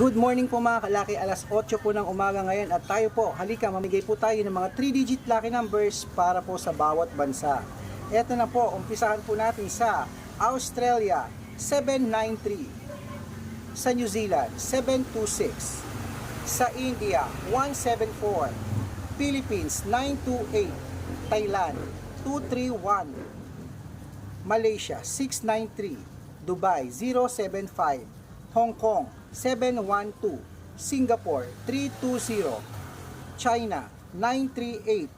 Good morning po mga kalaki, alas 8 po ng umaga ngayon at tayo po, halika mamigay po tayo ng mga 3-digit lucky numbers para po sa bawat bansa. Ito na po, umpisahan po natin sa Australia 793, sa New Zealand 726, sa India 174, Philippines 928, Thailand 231, Malaysia 693, Dubai 075, Hong Kong 712, Singapore 320, China 938,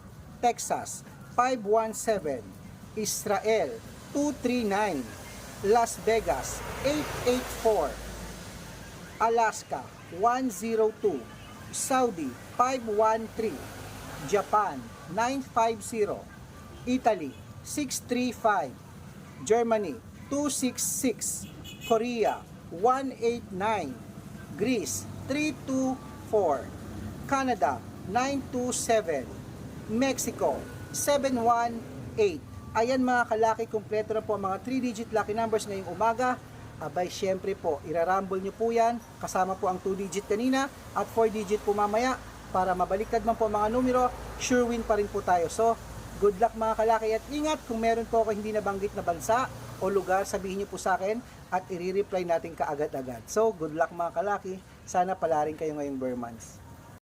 Texas 517, Israel 239, Las Vegas 884, Alaska 102, Saudi 513, Japan 950, Italy 635, Germany 266, Korea 189, Greece 324, Canada 927, Mexico 718. Ayan mga kalaki, kumpleto na po ang mga 3-digit lucky numbers ngayong umaga. Abay, syempre po, irarumble nyo po yan. Kasama po ang 2-digit kanina at 4-digit po mamaya. Para mabaliktad man po ang mga numero, sure win pa rin po tayo. So, good luck mga kalaki at ingat kung meron po ako hindi nabanggit na bansa o lugar, sabihin nyo po sa akin at i-reply natin kaagad-agad. So, good luck mga kalaki. Sana pala rin kayo ngayong Burmans.